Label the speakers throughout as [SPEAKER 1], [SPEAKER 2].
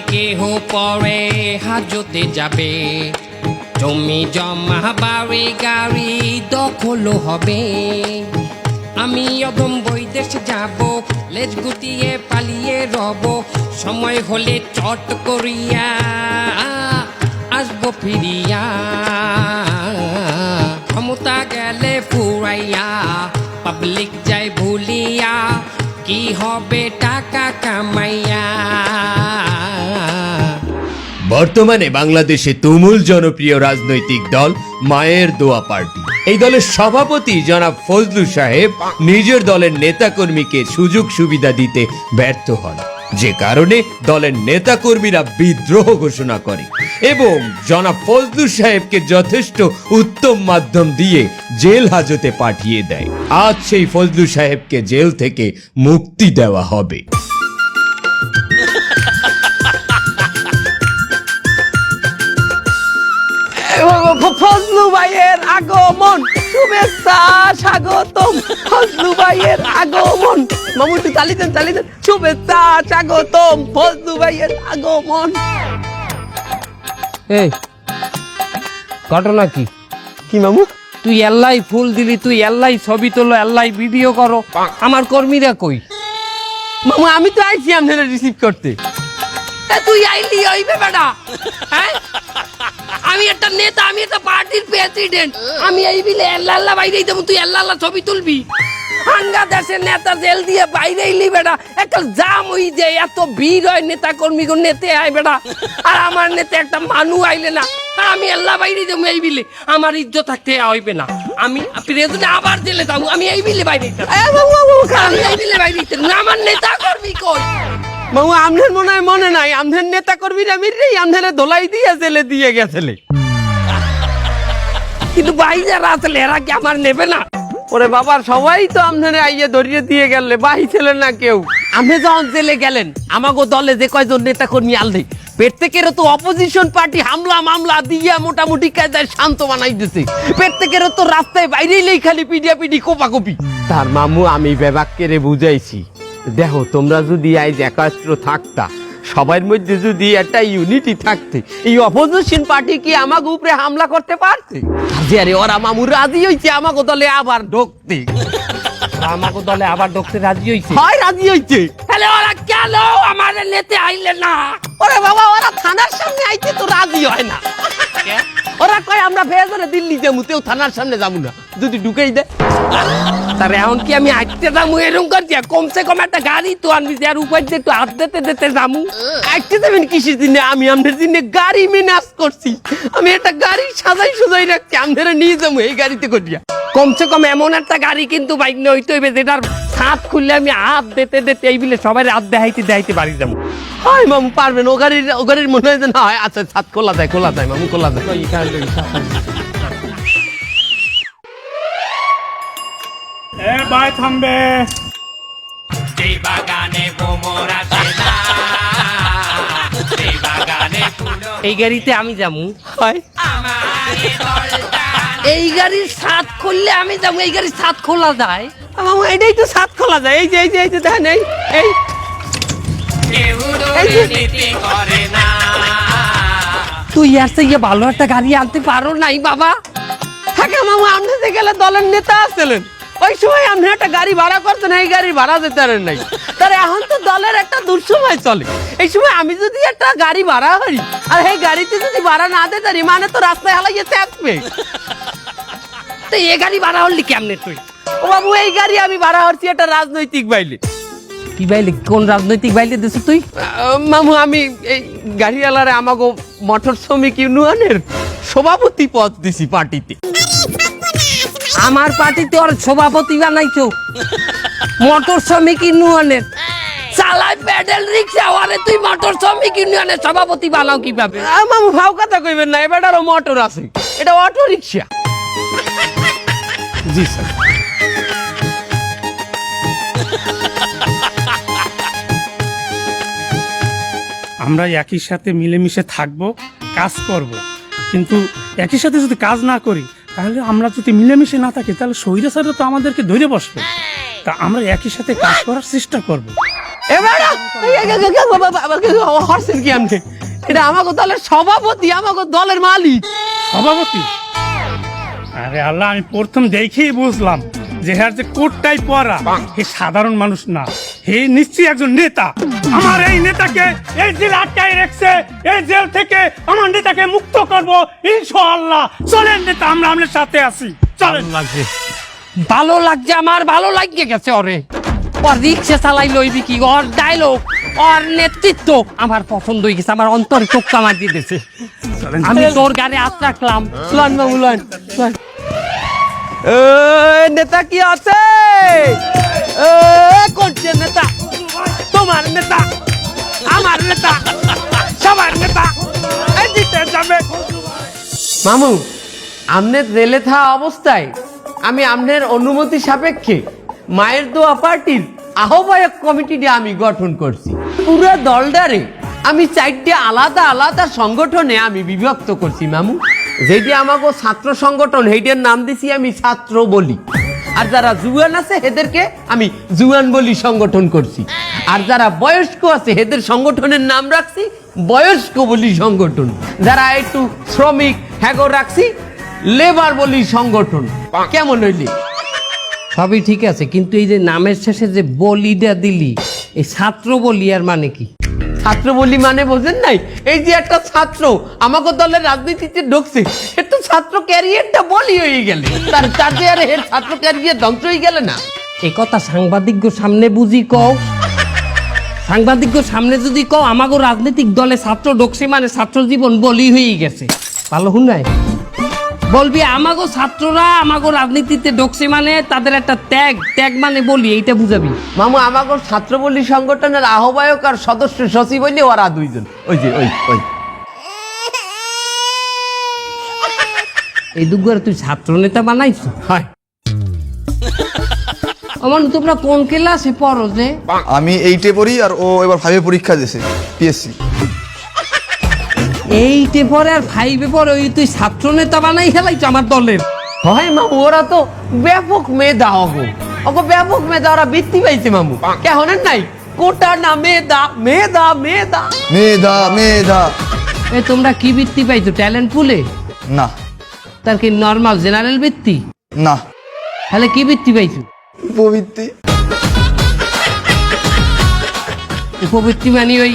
[SPEAKER 1] কেহ পরে হাজতে যাবে। জমি জমা, বাড়ি গাড়ি দখল হবে। আমি অদম বৈদেশ যাব, লেজ গুটিয়ে পালিয়ে রব। সময় হলে চট করিয়া আসব ফিরিয়া। ক্ষমতা গেলে ফুরাইয়া পাবলিক যায় ভুলিয়া, কি হবে টাকা কামাইয়া?
[SPEAKER 2] বর্তমানে বাংলাদেশে তুমুল জনপ্রিয় রাজনৈতিক দল মায়ের দোয়া পার্টি। এই দলের সভাপতি জনাব ফজলু সাহেব নিজের দলের নেতাকর্মীকে সুযোগ সুবিধা দিতে ব্যর্থ হন। যে কারণে দলের নেতাকর্মীরা বিদ্রোহ ঘোষণা করে এবং জনাব ফজলু সাহেবকে যথেষ্ট উত্তম মাধ্যম দিয়ে জেল হাজতে পাঠিয়ে দেয়। আজ সেই ফজলু সাহেবকে জেল থেকে মুক্তি দেওয়া হবে।
[SPEAKER 3] ভাইয়ের আগমন। শুভেচ্ছা স্বাগতম। ফজলু ভাইয়ের আগমন। মামু একটু তালি দেন তালি দেন। শুভেচ্ছা স্বাগতম। ফজলু ভাইয়ের আগমন।
[SPEAKER 1] এই ঘটনা কি?
[SPEAKER 3] কি মামু?
[SPEAKER 1] তুই এল্লাই ফুল দিলি তুই এল্লাই ছবি তোলো এল্লাই ভিডিও করো। আমার কর্মীরা কই?
[SPEAKER 3] মামু আমি তো আইছি আপনারা রিসিভ করতে।
[SPEAKER 1] তুই আইলি ওই বেটা হ্যাঁ? আমি একটা নেতা আমি একটা পার্টির প্রেসিডেন্ট আমি এই বিলে আল্লাহ আল্লাহ বাইরে দেবো তুই আল্লাহ আল্লাহ ছবি তুলবি। হাঙ্গা দেশের নেতা জেল দিয়ে বাইরে এলি বেটা। একটা জাম হই যে এত ভিড় হয় নেতা কর্মী নেতে আয় বেটা। আর আমার নেতা একটা মানু আইলে না আমি আল্লাহ বাইরে দেবো এই বিলে। আমার ইজ্জত থাকতে হইবে না। আমি প্রেসিডেন্ট আবার জেলে যাব আমি এই বিলে বাইরে আমি এই বিলে বাইরে না, আমার নেতা কর্মী কই?
[SPEAKER 3] মামু আমনের মনে হয় মনে নাই। আমনের নেতা কর্মীরা মিলে আমনের ধোলাই দিয়ে জেলে দিয়ে গেছিলে।
[SPEAKER 1] কিন্তু ভাই যারা আসলে এরা কি আমার নেবে না?
[SPEAKER 3] ওরে বাবার সবাই তো আপনারে আইয়ে ধরিয়ে দিয়ে গেলে, বাহি ছিলেন না কেউ। আপনি যখন জেলে গেলেন, আমাগো দলে যে কয়জন নেতা কর্মী পেট থেকে তো অপোজিশন পার্টি হামলা মামলা দিয়া মোটামুটি কায়দায় শান্ত বানাই দিছে। থেকে তো রাস্তায় বাইরেই খালি পিডিয়া পিডি কোপাকপি। তার মামু, আমি বেবাককে রে বুঝাইছি। দেখো তোমরা যদি আজ একাত্র থাকতা সবার মধ্যে যদি একটা ইউনিটি থাকতে এই অপোজিশন পার্টি কি আমাকে উপরে হামলা করতে পারতে? আরে ওরা মামু রাজি হইছে আমাকে দলে আবার ঢুকতে।
[SPEAKER 1] আমাকে দলে আবার ঢুকতে রাজি হইছে?
[SPEAKER 3] হয় রাজি হইছে।
[SPEAKER 1] তাহলে ওরা কেন আমার নেতে আইলে না?
[SPEAKER 3] ওরে বাবা ওরা থানার সামনে আইছে তো রাজি হয় না। ওরা কয় আমরা ফেজরে দিল্লি যাব তেও থানার সামনে যাব না। যদি ঢুকেই দেয়
[SPEAKER 1] তার এখন কি আমি আইতে যাব এরকম করছি কমসে কম একটা গাড়ি তো আনবি যার উপর দিয়ে একটু হাত দিতে দিতে যাব
[SPEAKER 3] আজকে যাবেন কিসের দিনে আমি আমাদের দিনে গাড়ি মেনাজ করছি। আমি একটা গাড়ি সাজাই সুজাই রাখছি আমরা নিয়ে যাব এই গাড়িতে করিয়া।
[SPEAKER 1] কমসে কম এমন একটা গাড়ি কিন্তু বাইক হইতে হইবে যেটার ছাদ খুললে আমি হাত দিতে দিতে এই বিলে সবাই হাত দেখাইতে দেখাইতে পারি যাব
[SPEAKER 3] হয় মামু পারবেন ও গাড়ির ও গাড়ির মনে হয় যে না হয় আচ্ছা ছাদ খোলা যায় খোলা যায় মামু খোলা যায়।
[SPEAKER 4] এ ভাই থামবে।
[SPEAKER 1] এই গাড়িতে আমি যাব।
[SPEAKER 3] হয়।
[SPEAKER 1] এই গাড়ির ছাদ খুললে আমি যাব এই গাড়ির ছাদ খোলা যায়।
[SPEAKER 3] মামু এটাই তো সাত খোলা যায়। এই যে এই যে এই যে দেখেন এই এই।
[SPEAKER 1] তুই আর থেকে ভালো একটা গাড়ি আনতে পারো নাই, বাবা।
[SPEAKER 3] থাকে মামু আপনি যে গেলে দলের নেতা ওই সময় আপনি একটা গাড়ি ভাড়া এই গাড়ি ভাড়া দিতে নাই। তার এখন তো দলের একটা চলে। এই সময় আমি যদি একটা গাড়ি ভাড়া করি, আর এই গাড়িতে যদি ভাড়া না দিতে মানে তো রাস্তায় হালাইয়ে চাপবে
[SPEAKER 1] তো এ গাড়ি ভাড়া হলি কেমনে তুই?
[SPEAKER 3] ও বাবু, এই গাড়ি আমি ভাড়া করছি একটা রাজনৈতিক বাইলে।
[SPEAKER 1] কি বাইলে কোন রাজনৈতিক বাইলে দিছ তুই?
[SPEAKER 3] মামু আমি এই গাড়িওয়ালারে আমাকে মোটর শ্রমিক ইউনিয়নের সভাপতি পদ দিছি পার্টিতে।
[SPEAKER 1] আমার পার্টিতে ওর সভাপতি বানাইছো। মোটর শ্রমিক ইউনিয়নের। চালাই প্যাডেল রিক্সা ওরে তুই মোটর শ্রমিক ইউনিয়নের সভাপতি বানাও কীভাবে?
[SPEAKER 3] মামু ভাও কথা কইবেন না এবার আরও মোটর আছে। এটা অটো রিক্সা জি স্যার।
[SPEAKER 4] আমরা একই সাথে মিলেমিশে থাকব কাজ করব। কিন্তু একই সাথে যদি কাজ না করি তাহলে আমরা যদি মিলেমিশে না থাকি তাহলে স্বৈরাচারে তো আমাদেরকে ধরে বসবে। তা আমরা একই সাথে কাজ করার চেষ্টা করব।
[SPEAKER 1] এটা আমাকে দলের সভাপতি আমাকে দলের মালিক।
[SPEAKER 4] সভাপতি? আরে আল্লাহ আমি প্রথম দেখেই বুঝলাম যে হ্যার যে কোটটাই পরা হে সাধারণ মানুষ না। হে নিশ্চয়ই একজন নেতা। আমার এই নেতাকে এই জেল আটকায় রেখেছে এই জেল থেকে আমার নেতাকে মুক্ত করব ইনশাআল্লাহ। চলেন নেতা আমরা আমাদের সাথে আছি। চলেন।
[SPEAKER 1] লাগছে। ভালো লাগছে আমার ভালো লাগিয়ে গেছে ওরে। ওর রিক্সা চালাই লইবি কি ওর ডায়লগ ওর নেতৃত্ব আমার পছন্দ হয়ে গেছে আমার অন্তরে চোখটা মার দিয়ে দিয়েছে আমি তোর গাড়ি হাত রাখলাম। লন বাবু লন। নেতা কি আছে? করছে নেতা। তোমার নেতা, আমার নেতা, সবার নেতা জিতে যাবে। মামু, আমনের রেলে থাকা অবস্থায় আমি আমনের অনুমতি সাপেক্ষে মায়ের দোয়া পার্টির আহ্বায়ক কমিটিটি আমি গঠন করছি। পুরো দলটারে আমি চারটে আলাদা আলাদা সংগঠনে আমি বিভক্ত করছি, মামু। যেটি আমাকে ছাত্র সংগঠন, সেইটার নাম দিছি আমি ছাত্র বলি। আর যারা জুয়ান আছে এদেরকে আমি জুয়ান বলি সংগঠন করছি। আর যারা বয়স্ক আছে এদের সংগঠনের নাম রাখছি বয়স্ক বলি সংগঠন। যারা একটু শ্রমিক হ্যাগো রাখছি, লেবার বলি সংগঠন। কেমন হইলি? সবই ঠিক আছে, কিন্তু এই যে নামের শেষে যে বলিটা দিলি, এই ছাত্র বলি আর মানে কি? ছাত্র বলি মানে বোঝেন নাই? এই যে একটা ছাত্র, আমাকে দলের রাজনীতিতে ঢুকছে এর তো ছাত্র ক্যারিয়ারটা বলি হয়ে গেলে। তার তাতে আর এর ছাত্র ক্যারিয়ার ধ্বংস হয়ে গেলে না। এ কথা সাংবাদিক সামনে বুঝি কও? সাংবাদিক সামনে যদি কও, আমাগো রাজনৈতিক দলে ছাত্র ঢুকছে মানে ছাত্র জীবন বলি হয়ে গেছে। ভালো হুনাই বলবি আমাগো ছাত্ররা আমাগো রাজনীতিতে ঢুকছে মানে তাদের একটা ত্যাগ। ত্যাগ মানে বলি এইটা বুঝাবি? মামু আমাগো ছাত্র বলি সংগঠনের আহ্বায়ক আর সদস্য সচিব হইলে ওরা দুইজন। ওই যে ওই ওই। এই দুগুয়ার তুই ছাত্র নেতা বানাইছ? হয়। আমার তোমরা কোন ক্লাসে পড়ো যে?
[SPEAKER 5] আমি এইটে পড়ি আর ও এবার ফাইভে পরীক্ষা দিয়েছে পিএসসি
[SPEAKER 1] এইটে পরে আর ফাইভে পরে ওই তুই ছাত্র নেতা বানাই খেলাইছ আমার দলের। হয় মামু ওরা তো ব্যাপক মেধা অগো। অগো ব্যাপক মেধা ওরা বৃত্তি পাইছে মামু। কেমন নাই? কোটা না মেধা মেধা মেধা।
[SPEAKER 5] মেধা মেধা।
[SPEAKER 1] এ তোমরা কি বৃত্তি পাইছো ট্যালেন্ট পুলে
[SPEAKER 5] না।
[SPEAKER 1] তার কি নর্মাল জেনারেল বৃত্তি?
[SPEAKER 5] না।
[SPEAKER 1] তাহলে কি বৃত্তি পাইছো?
[SPEAKER 5] উপবৃত্তি।
[SPEAKER 1] উপবৃত্তি মানে ওই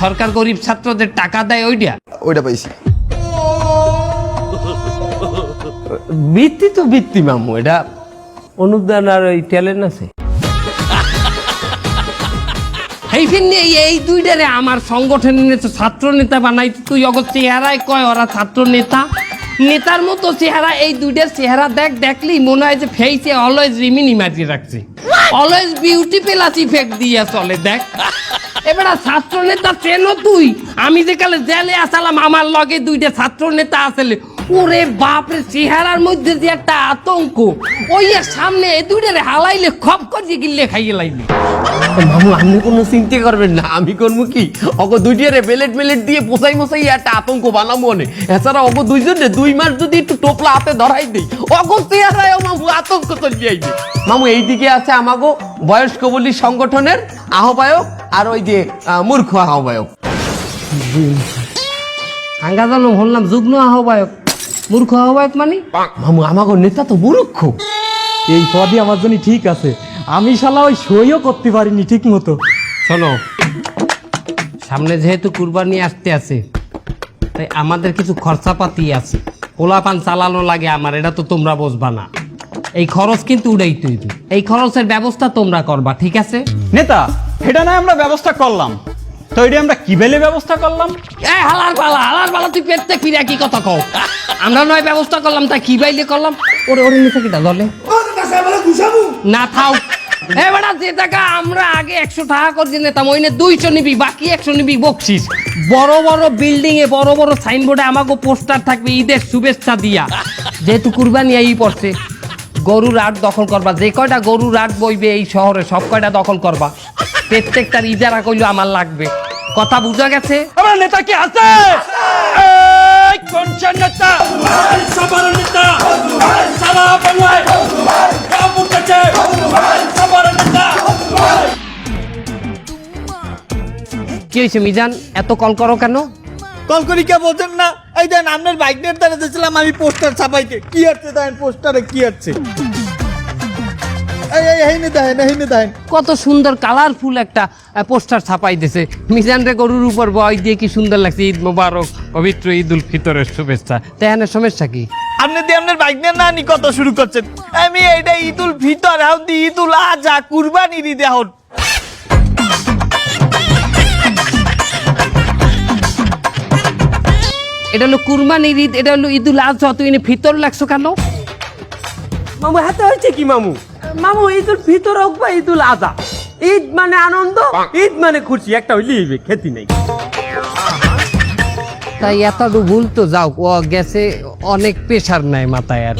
[SPEAKER 1] সরকার গরিব ছাত্রদের টাকা দেয় ওইটা?
[SPEAKER 5] ওইটা পাইছি।
[SPEAKER 1] বৃত্তি তো বৃত্তি মামু এটা অনুদান আর ওই ট্যালেন্ট আছে। এই ফিরনি এই দুইটারে আমার সংগঠনের তো ছাত্র নেতা বানাই তুই অগর চেহারায় কয় ওরা ছাত্র নেতা নেতার মতো চেহারা এই দুইটার চেহারা দেখ দেখলি মনে হয় যে ফেসে অলওয়েজ রিমিনি মারিয়ে রাখছে। অলওয়েজ বিউটি প্লাস ইফেক্ট দিয়ে চলে দেখ। এবার ছাত্র নেতা ট্রেনও তুই? আমি যে কালে জেলে আসালাম, আমার লগে দুইটা ছাত্র নেতা আসলে। ওরে বাপরে চেহারার মধ্যে যে একটা আতঙ্ক। ওই সামনে এই দুইটারে হালাইলে খপ করে গিল্লে খাইয়ে লাইলি। মামু আপনি কোনো চিন্তা করবেন না আমি করব কি? অগ দুইটারে বেলেট মেলেট দিয়ে পোসাই মোসাই একটা আতঙ্ক বানাবো মনে এছাড়া অগ দুইজনে দুই মাস যদি একটু টোপলা হাতে ধরাই দেই অগ চেহারায় মামু আতঙ্ক তৈরি আইবে। মামু এইদিকে আছে আমাগো বয়স্ক বলি সংগঠনের আহ্বায়ক আর ওই যে আহ, মূর্খ আহ্বায়ক। আঙ্গা জানো বললাম যুগ্ম আহ্বায়ক। মূর্খ আহ্বায়ক মানে? মামু আমাগো নেতা তো মূর্খ।
[SPEAKER 6] এই পদই আমার জন্য ঠিক আছে। আমি শালা ওই সইও করতে পারিনি ঠিক মতো
[SPEAKER 1] শোনো। সামনে যেহেতু কুরবানি আসতে আছে তাই আমাদের কিছু খরচাপাতি আছে। পোলাপান চালানো লাগে আমার এটা তো তোমরা বুঝবা না। এই খরচ কিন্তু উড়াইতে হইবে এই খরচের ব্যবস্থা তোমরা করবা ঠিক আছে?
[SPEAKER 6] নেতা এটা না আমরা ব্যবস্থা করলাম। তো এটা আমরা কি বেলে ব্যবস্থা করলাম?
[SPEAKER 1] এই হালার পালা হালার পালা, তুই পেটতে ফিরে কি কথা কও? আমরা নয় ব্যবস্থা করলাম, তা কি বাইলে করলাম? ওরে ওরে, নিচে কিটা দলে না, থাও। এবারে যে টাকা আমরা আগে একশো টাকা করে নিতাম ওই দুইশো নিবি, বাকি একশো নিবি বকছিস বড় বড় বিল্ডিং এ, বড় বড় সাইনবোর্ডে আমাকে পোস্টার থাকবে, ঈদের শুভেচ্ছা দিয়া। যেহেতু কুরবানি এই পড়ছে গরুর আট দখল করবা। যে কয়টা গরুর আট বইবে এই শহরে সব কয়টা দখল করবা? প্রত্যেকটার ইজারা কইলো আমার লাগবে। কথা বুঝা গেছে?
[SPEAKER 3] আমার নেতা কি আছে? কোনছেন নেতা? সবার নেতা। সারা বাংলায়। বাবু সবার নেতা।
[SPEAKER 1] কি হয়েছে মিজান? এত কল করো কেন?
[SPEAKER 7] কল করি বলছেন না? এই দেন আপনার বাইক নিয়ে দিয়েছিলাম আমি পোস্টার ছাপাইতে। কি হচ্ছে দেখেন পোস্টারে কি হচ্ছে এই এই হেইনে দেখেন হেইনে দেখেন
[SPEAKER 1] কত সুন্দর কালারফুল একটা পোস্টার ছাপাই দিছে মিজান রে গরুর উপর বয় দিয়ে কি সুন্দর লাগছে। ঈদ মোবারক পবিত্র ঈদ উল ফিতরের শুভেচ্ছা। তেহানের সমস্যা কি?
[SPEAKER 7] আপনি দিয়ে আপনার বাইক নিয়ে না নি কত শুরু করছেন? আমি এইটা ঈদুল ভিতর এখন দি ঈদুল আজা কুরবানির ঈদ এখন
[SPEAKER 1] এটা হলো কুরবানির ঈদ এটা হলো ঈদুল আজহা। তুই ভিতর লাগছো কেন?
[SPEAKER 3] মামু হাতে হয়েছে কি মামু? মামু ঈদুল ফিতর হোক বা ঈদুল আজা ঈদ মানে আনন্দ ঈদ মানে খুশি একটা হইলেই হইবে খেতি নেই।
[SPEAKER 1] তাই এতটু ভুল তো যাও ও গেছে অনেক প্রেশার নাই মাথায় আর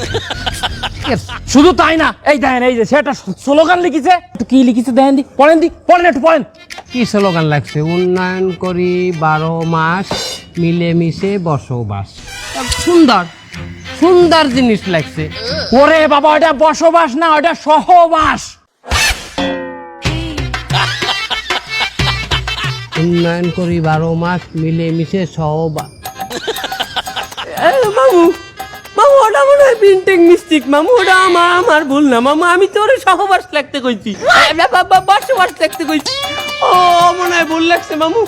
[SPEAKER 6] শুধু তাই না এই দেখেন এই যে সেটা স্লোগান লিখেছে একটু কি লিখেছে দেখেন দি পড়েন দি পড়েন একটু পড়েন।
[SPEAKER 1] কি স্লোগান লাগছে? উন্নয়ন করি বারো মাস মিলেমিশে বসবাস। সুন্দর সুন্দর জিনিস লাগছে।
[SPEAKER 6] ওরে বাবা ওটা বসবাস না ওটা সহবাস।
[SPEAKER 1] উন্নয়ন করি বারো মাস মিলেমিশে সহবাস।
[SPEAKER 3] মামু মামু ওটা মনে হয় প্রিন্টিং মিস্টেক মামু ওটা আমার আমার ভুল না। মামু আমি তোর সহবাস লাগতে কইছি। বসবাস লাগতে কইছি। ও মনে হয় ভুল লাগছে মামু।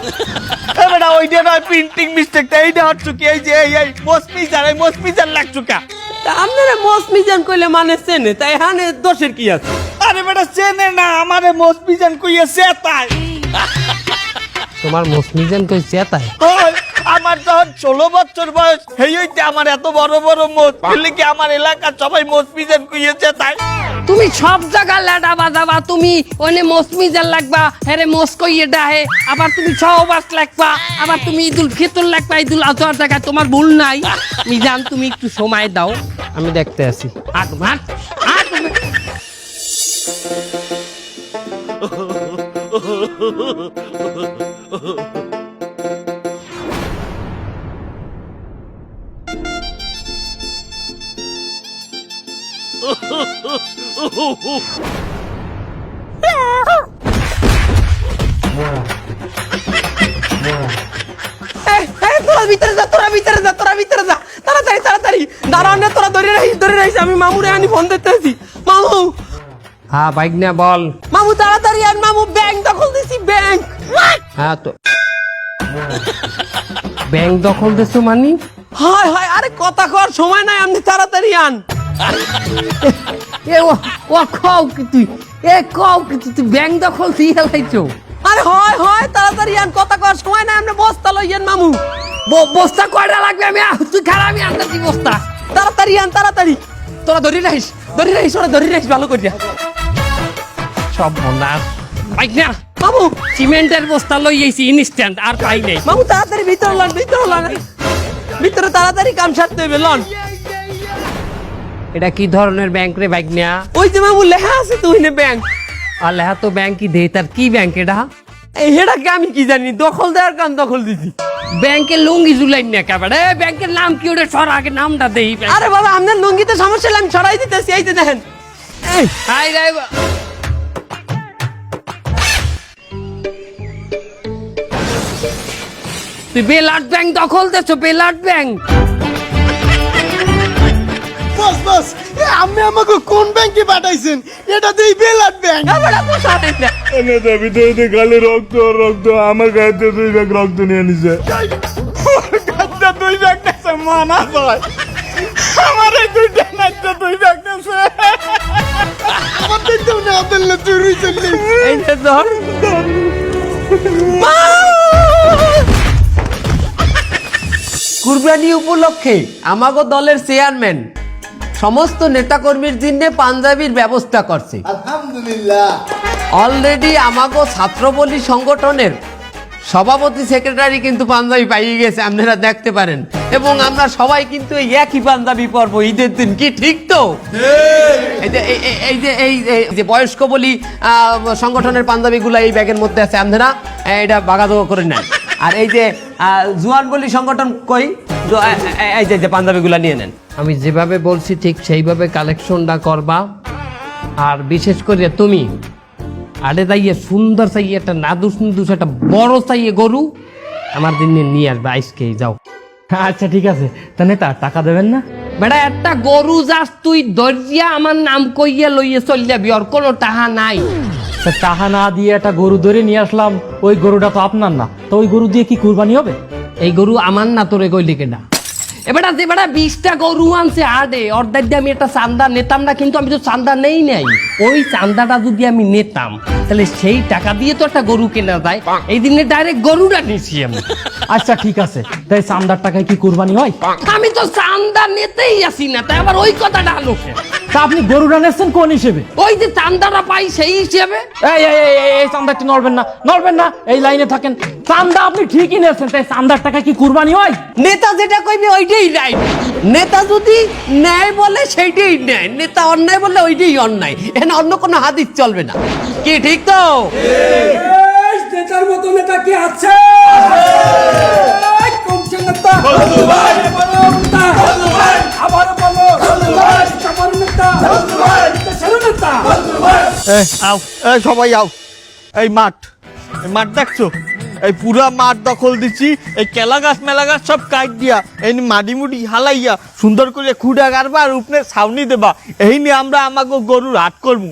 [SPEAKER 7] এবার ওইটা নয় প্রিন্টিং মিস্টেকটা এইটা হচ্ছে চুকি এই যে এই এই মোসপিজার এই মোসপিজার লাগ চুকা
[SPEAKER 3] তা আপনারা মসমিজান কইলে মানে চেনে তাই হানে দোষের কি আছে?
[SPEAKER 7] আরে বেটা চেনে না আমারে মোসপিজান কইয়া চেতায়।
[SPEAKER 1] তোমার মসমিজান কই চেতায়?
[SPEAKER 7] আমার যখন ষোলো বছর বয়স সেই হইতে আমার এত বড় বড় মোট বললে কি আমার এলাকার সবাই মোসপিজান কইয়েছে তাই?
[SPEAKER 1] তুমি সব জায়গা লেডা বাজাবা তুমি ওনে মসমিজান লাগবা হেরে মস কইয়ে ডাহে আবার তুমি সহবাস লাগবা আবার তুমি ঈদুল ফিতর লাগবা ঈদুল আজহার জায়গায় তোমার ভুল নাই। মিজান তুমি একটু সময় দাও। আমি দেখতে আছি। আট
[SPEAKER 3] এই, ভিতরে যা তোরা ভিতরে যা তোরা ভিতরে যা। তাড়াতাড়ি তাড়াতাড়ি। দাঁড়ান না তোরা ধরে রাখিস ধরে রাখিস। আমি মামুরে আনি ফোন মামু।
[SPEAKER 1] হ্যাঁ বাইক না বল।
[SPEAKER 3] মামু তাড়াতাড়ি আন মামু ব্যাংক দখল দিছি ব্যাংক।
[SPEAKER 1] হ্যাঁ তো ব্যাংক দখল দিছো মানি?
[SPEAKER 3] হায় হায় আরে কথা কর সময় নাই আপনি তাড়াতাড়ি আন।
[SPEAKER 1] এ ও ও খাও কি তুই? এ খাও কি তুই? তুই ব্যাংক দখল দিয়ে লাইছো
[SPEAKER 3] আরে হয় হয় তাড়াতাড়ি আন কথা কর সময় নাই আপনি বস্তা লইয়েন মামু।
[SPEAKER 1] ব- বস্তা কয়টা লাগবে? আমি তুই খারাপ আমি আনতেছি বস্তা।
[SPEAKER 3] তাড়াতাড়ি আন তাড়াতাড়ি। তোরা ধরে রাখিস ধরে রাখিস ওরা ধরে রাখিস ভালো করিয়া।
[SPEAKER 1] সব বন্দাস বাইক না।
[SPEAKER 3] মামু
[SPEAKER 1] সিমেন্টের বস্তা লই আইছি ইনস্ট্যান্ট আর পাই নাই।
[SPEAKER 3] মামু তাড়াতাড়ি ভিতরে লন ভিতরে লন। ভিতরে তাড়াতাড়ি কাম সারতে হবে লন।
[SPEAKER 1] এটা কি ধরনের ব্যাংক রে বাইক না
[SPEAKER 3] ওই যে মামু লেখা আছে তুই নে ব্যাংক
[SPEAKER 1] আর লেহা তো ব্যাংক কি দেই তার কি ব্যাংক এটা?
[SPEAKER 3] এই হেটাকে আমি কি জানি দখল দেওয়ার কান দখল দিছি।
[SPEAKER 1] ব্যাংকের লুঙ্গি জুলাইন না একেবারে এ, ব্যাংকের নাম কি ওটা সর আগে নামটা দেই
[SPEAKER 3] আরে বাবা আপনার লুঙ্গিতে সমস্যা হলে আমি ছড়াই দিতেছি এই যে দেখেন। এই
[SPEAKER 1] আই রে বা- তুই বেলাট ব্যাংক দখল দেছো বেলাট ব্যাংক
[SPEAKER 7] বস বস। আমি আমাকে কোন ব্যাংকে পাঠাইছেন? এটা দেই বেলাট ব্যাংক।
[SPEAKER 3] বসা দেন না।
[SPEAKER 8] নেতা ভিতরে খালি রক্ত রক্ত। আমার দুই ব্যাগ রক্ত নিয়ে নিছে।
[SPEAKER 7] দুই ব্যাগ নেছে মানা যায়। আমার এই দুইটা নাচতে দুই ব্যাগ নেছে। আমার না আপনার চুরি চললি
[SPEAKER 3] এই যে ধর। কুরবানি উপলক্ষে আমাগো দলের চেয়ারম্যান সমস্ত নেতাকর্মীর জন্য পাঞ্জাবির ব্যবস্থা করছে।
[SPEAKER 7] আলহামদুলিল্লাহ।
[SPEAKER 3] অলরেডি আমাগো ছাত্রবলী সংগঠনের সভাপতি সেক্রেটারি কিন্তু পাঞ্জাবি পাইয়ে গেছে আপনারা দেখতে পারেন। এবং আমরা সবাই কিন্তু এই একই পাঞ্জাবি পরব ঈদের দিন কি ঠিক তো? এই যে এই- যে এই এই যে বয়স্ক বলি সংগঠনের পাঞ্জাবিগুলো এই ব্যাগের মধ্যে আছে আপনারা এটা বাগাদো করে নেন। আর এই যে জুয়ান বলি সংগঠন কই? এ- এই যে- যে পাঞ্জাবিগুলা নিয়ে নেন।
[SPEAKER 1] আমি যেভাবে বলছি ঠিক সেইভাবে কালেকশনটা করবা। আর বিশেষ করে তুমি আরে তাইয়ে সুন্দর চাইয়ে একটা নাদুস নুদুস একটা বড় চাইয়ে গরু আমার দিন নিয়ে আসবে আইসকেই যাও।
[SPEAKER 6] আচ্ছা ঠিক আছে। তা নেতা টাকা দেবেন না?
[SPEAKER 1] বেটা একটা গরু যাস তুই দরিয়া আমার নাম কইয়া লইয়ে চল যাবি ওর কোনো টাহা নাই।
[SPEAKER 6] তা টাকা না দিয়ে একটা গরু ধরে নিয়ে আসলাম ওই গরুটা তো আপনার না। তো ওই গরু দিয়ে কি কুরবানি হবে?
[SPEAKER 1] এই গরু আমার না তোরে কইলি কেনা এবার যে বেটা বিশটা গরু আনছে আডে অর্ধেক দিয়ে আমি একটা চান্দা নিতাম না কিন্তু আমি তো চান্দা নেই নাই। ওই চান্দাটা যদি আমি নিতাম তাহলে সেই টাকা দিয়ে তো একটা গরু কেনা যায়। এই দিনে ডাইরেক্ট গরুটা নিছি আমি।
[SPEAKER 6] আচ্ছা ঠিক আছে। তাই চান্দার টাকায় কি কুরবানি হয়?
[SPEAKER 1] আমি তো চান্দা নিতেই আসি না তাই আবার ওই কথাটা আলো
[SPEAKER 6] তা আপনি গরুটা নিচ্ছেন কোন হিসেবে?
[SPEAKER 1] ওই যে চান্দাটা পাই সেই হিসেবে।
[SPEAKER 6] এই এই এই, এই, এই চান্দা একটু নড়বেন না নড়বেন না এই লাইনে থাকেন। চান্দা আপনি ঠিকই নিয়েছেন তাই চান্দার টাকা কি কুরবানি হয়?
[SPEAKER 1] নেতা যেটা কইবে ওইটাই রাইট নেতা যদি ন্যায় বলে সেইটাই ন্যায় নেতা অন্যায় বলে ওইটাই অন্যায়। এখানে অন্য কোনো হাদিস চলবে না। কি ঠিক তো?
[SPEAKER 9] নেতার মতো নেতা কি আছে? কমছে নেতা। আবার বলো। আমার নেতা। নেতা।
[SPEAKER 7] আও। এই সবাই আও। এই মাঠ। এই মাঠ দেখছ? এই পুরা মাঠ দখল দিচ্ছি এই কেলা গাছ মেলা গাছ সব কাট দিয়া। এই নি মাটি মুটি হালাইয়া সুন্দর করে খুঁড়া গাড়বা আর উপরে ছাউনি দেবা। এই নিয়ে আমরা আমাকে গরুর হাট করব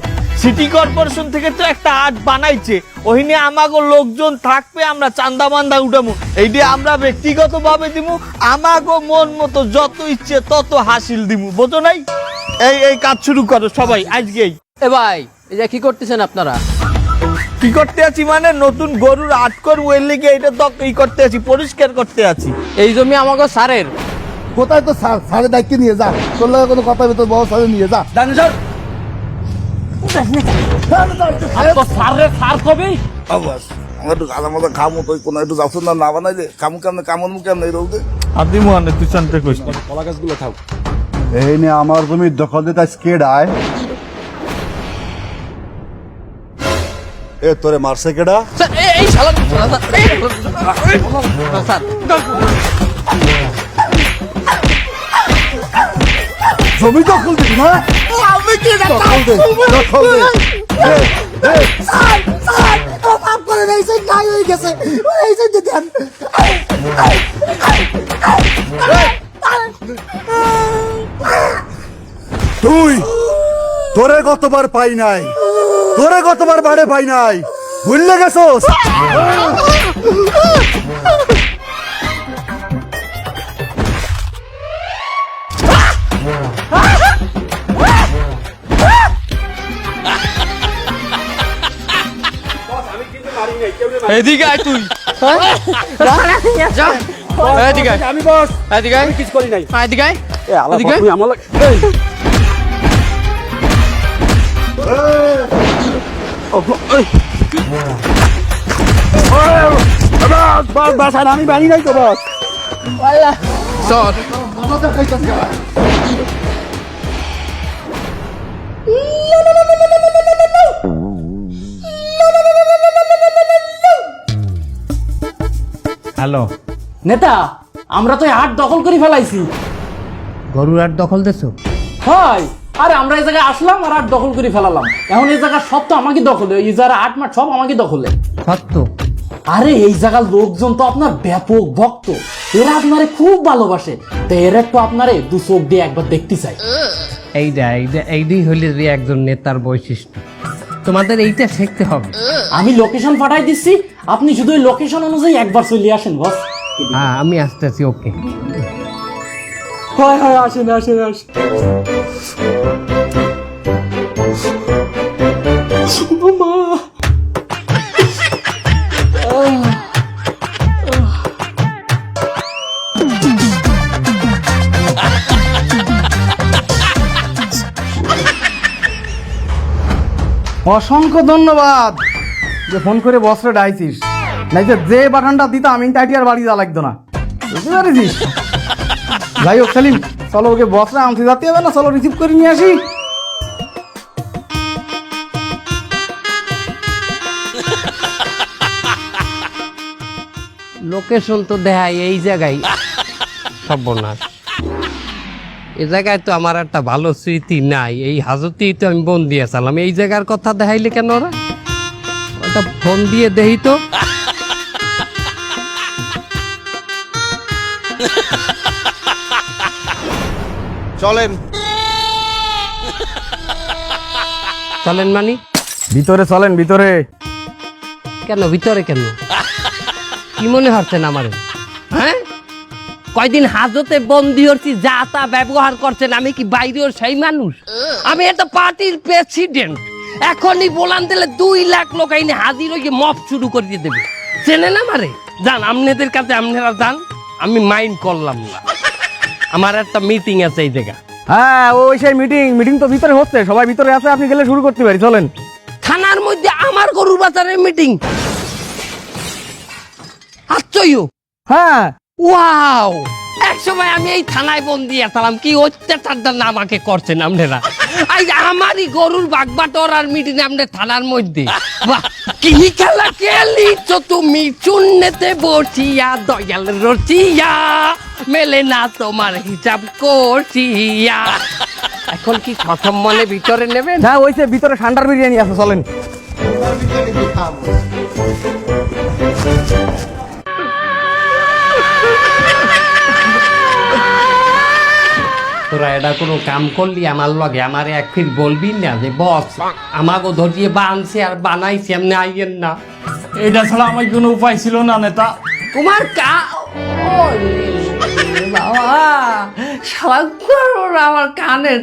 [SPEAKER 7] সিটি কর্পোরেশন থেকে তো একটা আর্ট বানাইছে। ওই নিয়ে আমাকে লোকজন থাকবে আমরা চান্দা মান্দা উঠাবো এই দিয়ে আমরা ব্যক্তিগতভাবে দিমু আমাকে মন মতো যত ইচ্ছে তত হাসিল দিমু। বোঝো নাই? এই এই কাজ শুরু করো সবাই আজকেই।
[SPEAKER 3] এ ভাই এই যে কি করতেছেন আপনারা?
[SPEAKER 7] কি করতে আছি মানে নতুন গরুর আট করব এর লিগে এটা তো ই করতে আছি পরিষ্কার করতে আছি।
[SPEAKER 3] এই জমি আমাকে সারের।
[SPEAKER 10] কোথায় তো স্যার স্যারের দায়িত্ব নিয়ে যা। তোর লাগে কোনো কথা ভেতর বড় স্যারে নিয়ে যা।
[SPEAKER 6] তো সারে সার কবে
[SPEAKER 10] আবাস আমার একটু গালা মতো খামো তুই কোনো একটু যাচ্ছ না না বানাইলে খামু কেমনে কামন কেমনে রোদে
[SPEAKER 7] আপনি মহানে তুই শান্তি করিস না।
[SPEAKER 10] এই নে আমার জমি দখল দিতে স্কেড আয় এ তোরে মারছে কেডা
[SPEAKER 3] এই- এই শালা
[SPEAKER 10] জমি দখল দিবি না
[SPEAKER 9] আমি কি
[SPEAKER 10] দখল দে দখল দে এ, এ,
[SPEAKER 9] স্যার স্যার ও মাফ করে এই যে নাই হয়ে গেছে। এই যে দেন।
[SPEAKER 10] তুই তোরে গতবার পাই নাই। তোরে গতবার বাড়ে পাই নাই। ভুললে গেছোস?
[SPEAKER 3] এদিকে আয় তুই এদিকে আয়।
[SPEAKER 9] আমি বস
[SPEAKER 3] এদিকে আয়।
[SPEAKER 9] কিছু করি নাই
[SPEAKER 3] এদিকে আয়।
[SPEAKER 9] আল্লাহ
[SPEAKER 3] এদিকে আয়।
[SPEAKER 9] তুমি আমার এই বাসায় আমি বানি নাই তো বস
[SPEAKER 3] চল
[SPEAKER 1] হ্যালো
[SPEAKER 6] নেতা আমরা তো হাট দখল করে ফেলাইছি।
[SPEAKER 1] গরুর আর দখল দেছো?
[SPEAKER 6] হয় আরে আমরা এই জায়গায় আসলাম আর হাট দখল করে ফেলালাম। এখন এই জায়গা সব তো আমাকে দখলে এই যারা আট মাঠ সব আমাকে দখলে
[SPEAKER 1] সত্য।
[SPEAKER 6] আরে এই জায়গার লোকজন তো আপনার ব্যাপক ভক্ত। এরা আপনারে খুব ভালোবাসে। তো এরা একটু আপনারে দু চোখ দিয়ে একবার দেখতে চাই
[SPEAKER 1] এইটা এইটা এইটাই হইলে যে একজন নেতার বৈশিষ্ট্য। তোমাদের এইটা শিখতে হবে।
[SPEAKER 6] আমি লোকেশন পাঠাই দিচ্ছি আপনি শুধু ওই লোকেশন অনুযায়ী একবার চলে আসেন বস
[SPEAKER 1] হ্যাঁ আমি আসতেছি ওকে।
[SPEAKER 6] হয় হয় আসেন আসেন আসেন।
[SPEAKER 11] অসংখ্য ধন্যবাদ। যে ফোন করে বসরে ডাইছিস। নাই যে যে বাটনটা দিতাম আমি টাইটি আর বাড়ি যা লাগতো না। বুঝতে পারিস যাই হোক সেলিম চলো ওকে বসরে আনতে যাতে হবে না চলো রিসিভ করে নিয়ে আসি।
[SPEAKER 1] লোকেশন তো দেখায় এই জায়গায়। সর্বনাশ। এই জায়গায় তো আমার একটা ভালো স্মৃতি নাই এই হাজতেই তো আমি বোন দিয়ে চালাম এই জায়গার কথা দেখাইলে কেন ওরা? ওটা ফোন দিয়ে দেই তো।
[SPEAKER 12] চলেন।
[SPEAKER 1] চলেন মানি?
[SPEAKER 11] ভিতরে চলেন ভিতরে।
[SPEAKER 1] কেন ভিতরে কেন? কি মনে হচ্ছেন আমার? হ্যাঁ? কয়দিন হাজতে বন্দি হচ্ছি যা তা ব্যবহার করছেন আমি কি বাইরেও সেই মানুষ? আমি একটা পার্টির প্রেসিডেন্ট এখনই বলান দিলে দুই লাখ লোক আইনে হাজির হয়ে মপ শুরু করিয়ে দেবে। চেনেন আমারে? যান আপনাদের কাছে আপনারা যান আমি মাইন্ড করলাম না। আমার একটা মিটিং আছে এই জায়গা
[SPEAKER 11] হ্যাঁ ওই সেই মিটিং মিটিং তো ভিতরে হচ্ছে সবাই ভিতরে আছে আপনি গেলে শুরু করতে পারি চলেন।
[SPEAKER 1] থানার মধ্যে আমার গরুর বাজারের মিটিং আচ্ছয়
[SPEAKER 11] হ্যাঁ।
[SPEAKER 1] ওয়াও! এক সময় আমি এই থানায় বন্দি আসলাম কি অত্যাচারটা না আমাকে করছেন আপনারা? আজ আমারই গরুর বাগবাটর আর মিটিং আপনার থানার মধ্যে। কি খেলা খেলিছ তুমি? চুন্নেতে বসিয়া দয়াল রচিয়া, মেলে না তোমার হিসাব করছিয়া এখন কি প্রথম মনে ভিতরে নেবেন?
[SPEAKER 11] হ্যাঁ ওই যে ভিতরে ঠান্ডার বিরিয়ানি আছে, চলেন।
[SPEAKER 1] তোরা এটা কোনো কাম করলি আমার লগে? আমার এক ফির বলবি না যে বস আমাকে ধরিয়ে বানছে আর বানাইছে এমনি আইয়েন না।
[SPEAKER 6] এটা ছাড়া আমার কোনো উপায় ছিল না নেতা।
[SPEAKER 1] তোমার কা বাবা। শালা গরুর আমার কানের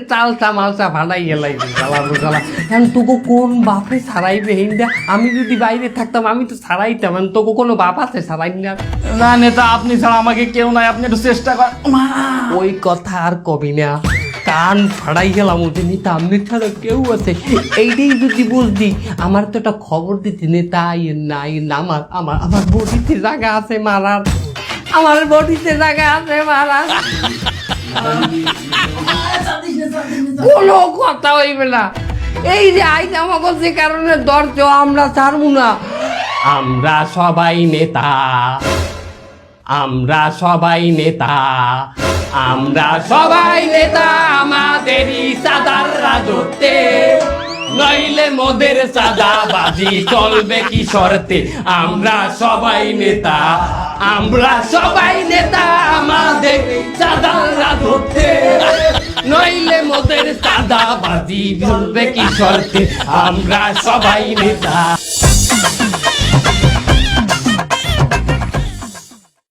[SPEAKER 1] ফাটাই গেলাই শালা শালা এখন তোকে কোন বাপে ছাড়াইবে হিন্দা আমি যদি বাইরে থাকতাম আমি তো সারাইতাম এখন তোকে কোনো বাপ আছে ছাড়াই না।
[SPEAKER 6] না নেতা আপনি ছাড়া আমাকে কেউ নাই আপনি একটু চেষ্টা করেন। মা!
[SPEAKER 1] ওই কথা আর কবি না। কান ফাড়াই গেলাম ওদের নিতে আমি ছাড়া কেউ আছে। এইটাই যদি বুঝতি আমার তো একটা খবর দিতে নেতা আইন না আইন আমার আমার আমার বডিতে জায়গা আছে মারার। আমার বডিতে জায়গা আছে মারার কোনো কথা হইবে না। এই যে আইন আমাকে যে কারণে দরজ আমরা ছাড়বো না। আমরা সবাই নেতা। আমরা সবাই নেতা। আমরা সবাই নেতা, আমাদেরই সাদার রাজত্বে। নইলে মোদের সাদা বাজি চলবে কি শর্তে? আমরা সবাই নেতা। আমরা সবাই নেতা, আমাদের সাদার ধরতে নইলে মোদের সাদা বাজি ভুলবে কি শর্তে আমরা সবাই নেতা।